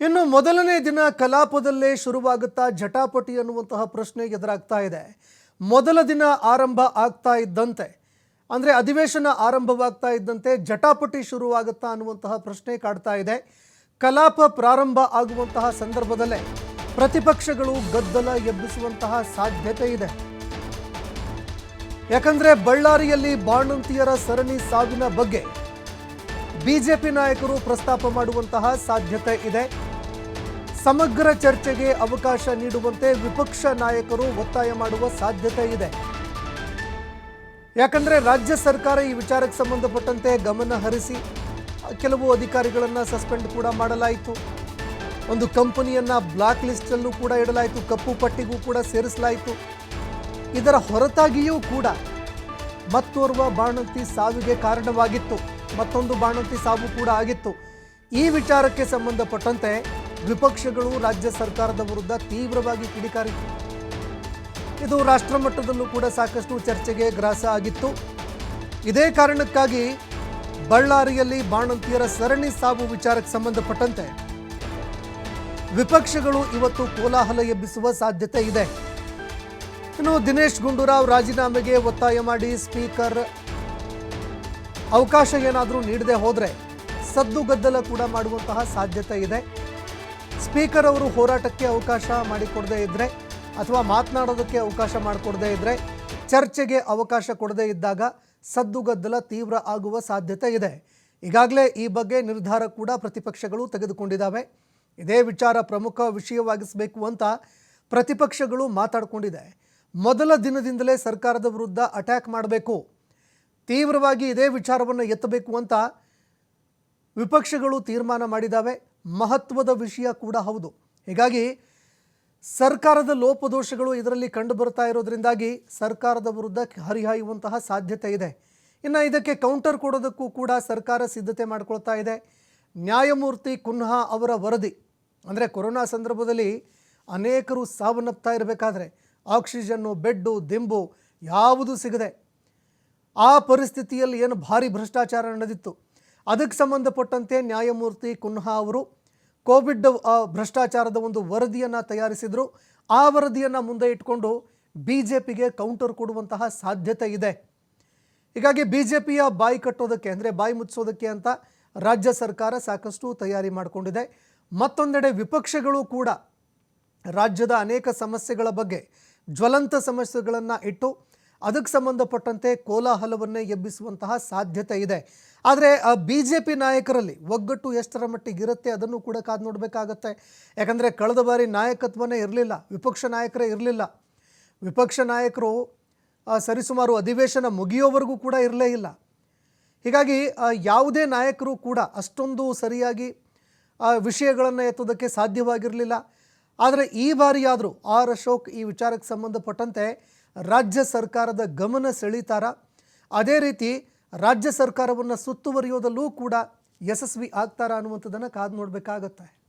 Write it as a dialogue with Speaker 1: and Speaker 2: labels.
Speaker 1: ಇನ್ನು ಮೊದಲನೇ ದಿನ ಕಲಾಪದಲ್ಲೇ ಶುರುವಾಗುತ್ತಾ ಜಟಾಪಟಿ ಅನ್ನುವಂತಹ ಪ್ರಶ್ನೆ ಎದುರಾಗ್ತಾ ಇದೆ. ಮೊದಲ ದಿನ ಆರಂಭ ಆಗ್ತಾ ಇದ್ದಂತೆ, ಅಂದರೆ ಅಧಿವೇಶನ ಆರಂಭವಾಗ್ತಾ ಇದ್ದಂತೆ ಜಟಾಪಟಿ ಶುರುವಾಗುತ್ತಾ ಅನ್ನುವಂತಹ ಪ್ರಶ್ನೆ ಕಾಡ್ತಾ ಇದೆ. ಕಲಾಪ ಪ್ರಾರಂಭ ಆಗುವಂತಹ ಸಂದರ್ಭದಲ್ಲೇ ಪ್ರತಿಪಕ್ಷಗಳು ಗದ್ದಲ ಎಬ್ಬಿಸುವಂತಹ ಸಾಧ್ಯತೆ ಇದೆ. ಯಾಕಂದ್ರೆ ಬಳ್ಳಾರಿಯಲ್ಲಿ ಬಾಣಂತಿಯರ ಸರಣಿ ಸಾವಿನ ಬಗ್ಗೆ ಬಿಜೆಪಿ ನಾಯಕರು ಪ್ರಸ್ತಾಪ ಮಾಡುವಂತಹ ಸಾಧ್ಯತೆ ಇದೆ. ಸಮಗ್ರ ಚರ್ಚೆಗೆ ಅವಕಾಶ ನೀಡುವಂತೆ ವಿಪಕ್ಷ ನಾಯಕರು ಒತ್ತಾಯ ಮಾಡುವ ಸಾಧ್ಯತೆ ಇದೆ. ಯಾಕಂದ್ರೆ ರಾಜ್ಯ ಸರ್ಕಾರ ಈ ವಿಚಾರಕ್ಕೆ ಸಂಬಂಧಪಟ್ಟಂತೆ ಗಮನ ಹರಿಸಿ, ಕೆಲವು ಅಧಿಕಾರಿಗಳನ್ನು ಸಸ್ಪೆಂಡ್ ಕೂಡ ಮಾಡಲಾಯಿತು. ಒಂದು ಕಂಪನಿಯನ್ನು ಬ್ಲಾಕ್ ಲಿಸ್ಟಲ್ಲೂ ಕೂಡ ಇಡಲಾಯಿತು, ಕಪ್ಪು ಪಟ್ಟಿಗೂ ಕೂಡ ಸೇರಿಸಲಾಯಿತು. ಇದರ ಹೊರತಾಗಿಯೂ ಕೂಡ ಮತ್ತೋರ್ವ ಬಾಣಂತಿ ಸಾವಿಗೆ ಕಾರಣವಾಗಿತ್ತು. ಮತ್ತೊಂದು ಬಾಣಂತಿ ಸಾವು ಕೂಡ ಆಗಿತ್ತು. ಈ ವಿಚಾರಕ್ಕೆ ಸಂಬಂಧಪಟ್ಟಂತೆ ವಿಪಕ್ಷಗಳು ರಾಜ್ಯ ಸರ್ಕಾರದ ವಿರುದ್ಧ ತೀವ್ರವಾಗಿ ಕಿಡಿಕಾರಿತು ಇದು ರಾಷ್ಟ್ರ ಮಟ್ಟದಲ್ಲೂ ಕೂಡ ಸಾಕಷ್ಟು ಚರ್ಚೆಗೆ ಗ್ರಾಸ ಆಗಿತ್ತು. ಇದೇ ಕಾರಣಕ್ಕಾಗಿ ಬಳ್ಳಾರಿಯಲ್ಲಿ ಬಾಣಂತಿಯರ ಸರಣಿ ಸಾವು ವಿಚಾರಕ್ಕೆ ಸಂಬಂಧಪಟ್ಟಂತೆ ವಿಪಕ್ಷಗಳು ಇವತ್ತು ಕೋಲಾಹಲ ಎಬ್ಬಿಸುವ ಸಾಧ್ಯತೆ ಇದೆ. ಇನ್ನು ದಿನೇಶ್ ಗುಂಡೂರಾವ್ ರಾಜೀನಾಮೆಗೆ ಒತ್ತಾಯ ಮಾಡಿ ಸ್ಪೀಕರ್ ಅವಕಾಶ ಏನಾದರೂ ನೀಡದೆ ಹೋದರೆ ಸದ್ದು ಗದ್ದಲ ಕೂಡ ಮಾಡುವಂತಹ ಸಾಧ್ಯತೆ ಇದೆ. ಸ್ಪೀಕರ್ ಅವರು ಹೋರಾಟಕ್ಕೆ ಅವಕಾಶ ಮಾಡಿಕೊಡದೇ ಇದ್ದರೆ ಅಥವಾ ಮಾತನಾಡೋದಕ್ಕೆ ಅವಕಾಶ ಮಾಡಿಕೊಡದೇ ಇದ್ದರೆ ಚರ್ಚೆಗೆ ಅವಕಾಶ ಕೊಡದೇ ಇದ್ದಾಗ ಸದ್ದುಗದ್ದಲ ತೀವ್ರ ಆಗುವ ಸಾಧ್ಯತೆ ಇದೆ. ಈಗಾಗಲೇ ಈ ಬಗ್ಗೆ ನಿರ್ಧಾರ ಕೂಡ ಪ್ರತಿಪಕ್ಷಗಳು ತೆಗೆದುಕೊಂಡಿದ್ದಾವೆ. ಇದೇ ವಿಚಾರ ಪ್ರಮುಖ ವಿಷಯವಾಗಿಸಬೇಕು ಅಂತ ಪ್ರತಿಪಕ್ಷಗಳು ಮಾತಾಡಿಕೊಂಡಿದೆ. ಮೊದಲ ದಿನದಿಂದಲೇ ಸರ್ಕಾರದ ವಿರುದ್ಧ ಅಟ್ಯಾಕ್ ಮಾಡಬೇಕು. ತೀವ್ರವಾಗಿ ಇದೇ ವಿಚಾರವನ್ನು ಎತ್ತಬೇಕು ಅಂತ ವಿಪಕ್ಷಗಳು ತೀರ್ಮಾನ ಮಾಡಿದ್ದಾವೆ. ಮಹತ್ವದ ವಿಷಯ ಕೂಡ ಹೌದು. ಹೀಗಾಗಿ ಸರ್ಕಾರದ ಲೋಪದೋಷಗಳು ಇದರಲ್ಲಿ ಕಂಡು ಬರ್ತಾ ಇರೋದ್ರಿಂದಾಗಿ ಸರ್ಕಾರದ ವಿರುದ್ಧ ಹರಿಹಾಯುವಂತಹ ಸಾಧ್ಯತೆ ಇದೆ. ಇನ್ನು ಇದಕ್ಕೆ ಕೌಂಟರ್ ಕೊಡೋದಕ್ಕೂ ಕೂಡ ಸರ್ಕಾರ ಸಿದ್ಧತೆ ಮಾಡಿಕೊಳ್ತಾ ಇದೆ. ನ್ಯಾಯಮೂರ್ತಿ ಕುನ್ಹಾ ಅವರ ವರದಿ. ಅಂದರೆ ಕೊರೋನಾ ಸಂದರ್ಭದಲ್ಲಿ ಅನೇಕರು ಸಾವನ್ನಪ್ತಾ ಇರಬೇಕಾದ್ರೆ ಆಕ್ಸಿಜನ್ನು, ಬೆಡ್ಡು, ದಿಂಬು ಯಾವುದು ಸಿಗದೆ ಆ ಪರಿಸ್ಥಿತಿಯಲ್ಲಿ ಏನು ಭಾರಿ ಭ್ರಷ್ಟಾಚಾರ ನಡೆದಿತ್ತು. ಅದಕ್ಕೆ ಸಂಬಂಧಪಟ್ಟಂತೆ ನ್ಯಾಯಮೂರ್ತಿ ಕುನ್ಹಾ ಅವರು ಕೋವಿಡ್ ಭ್ರಷ್ಟಾಚಾರದ ಒಂದು ವರದಿಯನ್ನು ತಯಾರಿಸಿದರು. ಆ ವರದಿಯನ್ನು ಮುಂದೆ ಇಟ್ಕೊಂಡು ಬಿ ಜೆ ಪಿಗೆ ಕೌಂಟರ್ ಕೊಡುವಂತಹ ಸಾಧ್ಯತೆ ಇದೆ. ಹೀಗಾಗಿ ಬಿ ಜೆ ಪಿಯ ಬಾಯಿ ಕಟ್ಟೋದಕ್ಕೆ ಅಂದರೆ ಬಾಯಿ ಮುಚ್ಚೋದಕ್ಕೆ ಅಂತ ರಾಜ್ಯ ಸರ್ಕಾರ ಸಾಕಷ್ಟು ತಯಾರಿ ಮಾಡಿಕೊಂಡಿದೆ. ಮತ್ತೊಂದೆಡೆ ವಿಪಕ್ಷಗಳು ಕೂಡ ರಾಜ್ಯದ ಅನೇಕ ಸಮಸ್ಯೆಗಳ ಬಗ್ಗೆ ಜ್ವಲಂತ ಸಮಸ್ಯೆಗಳನ್ನು ಇಟ್ಟು ಅದಕ್ಕೆ ಸಂಬಂಧಪಟ್ಟಂತೆ ಕೋಲಾಹಲವನ್ನೇ ಎಬ್ಬಿಸುವಂತಹ ಸಾಧ್ಯತೆ ಇದೆ. ಆದರೆ ಬಿ ಜೆ ಪಿ ನಾಯಕರಲ್ಲಿ ಒಗ್ಗಟ್ಟು ಎಷ್ಟರ ಮಟ್ಟಿಗೆ ಇರುತ್ತೆ ಅದನ್ನು ಕೂಡ ಕಾದು ನೋಡಬೇಕಾಗತ್ತೆ. ಯಾಕಂದರೆ, ಕಳೆದ ಬಾರಿ ನಾಯಕತ್ವನೇ ಇರಲಿಲ್ಲ, ವಿಪಕ್ಷ ನಾಯಕರೇ ಇರಲಿಲ್ಲ. ವಿಪಕ್ಷ ನಾಯಕರು ಸರಿಸುಮಾರು ಅಧಿವೇಶನ ಮುಗಿಯೋವರೆಗೂ ಕೂಡ ಇರಲೇ ಇಲ್ಲ. ಹೀಗಾಗಿ ಯಾವುದೇ ನಾಯಕರು ಕೂಡ ಅಷ್ಟೊಂದು ಸರಿಯಾಗಿ ವಿಷಯಗಳನ್ನು ಎತ್ತೋದಕ್ಕೆ ಸಾಧ್ಯವಾಗಿರಲಿಲ್ಲ. ಆದರೆ, ಈ ಬಾರಿಯಾದರೂ ಆರ್ ಅಶೋಕ್ ಈ ವಿಚಾರಕ್ಕೆ ಸಂಬಂಧಪಟ್ಟಂತೆ ರಾಜ್ಯ ಸರ್ಕಾರದ ಗಮನ ಸೆಳೀತಾರ. ಅದೇ ರೀತಿ ರಾಜ್ಯ ಸರ್ಕಾರವನ್ನು ಸುತ್ತುವರಿಯೋದಲ್ಲೂ ಕೂಡ ಯಶಸ್ವಿ ಆಗ್ತಾರ ಅನ್ನುವಂಥದ್ದನ್ನು ಕಾದು ನೋಡಬೇಕಾಗತ್ತೆ.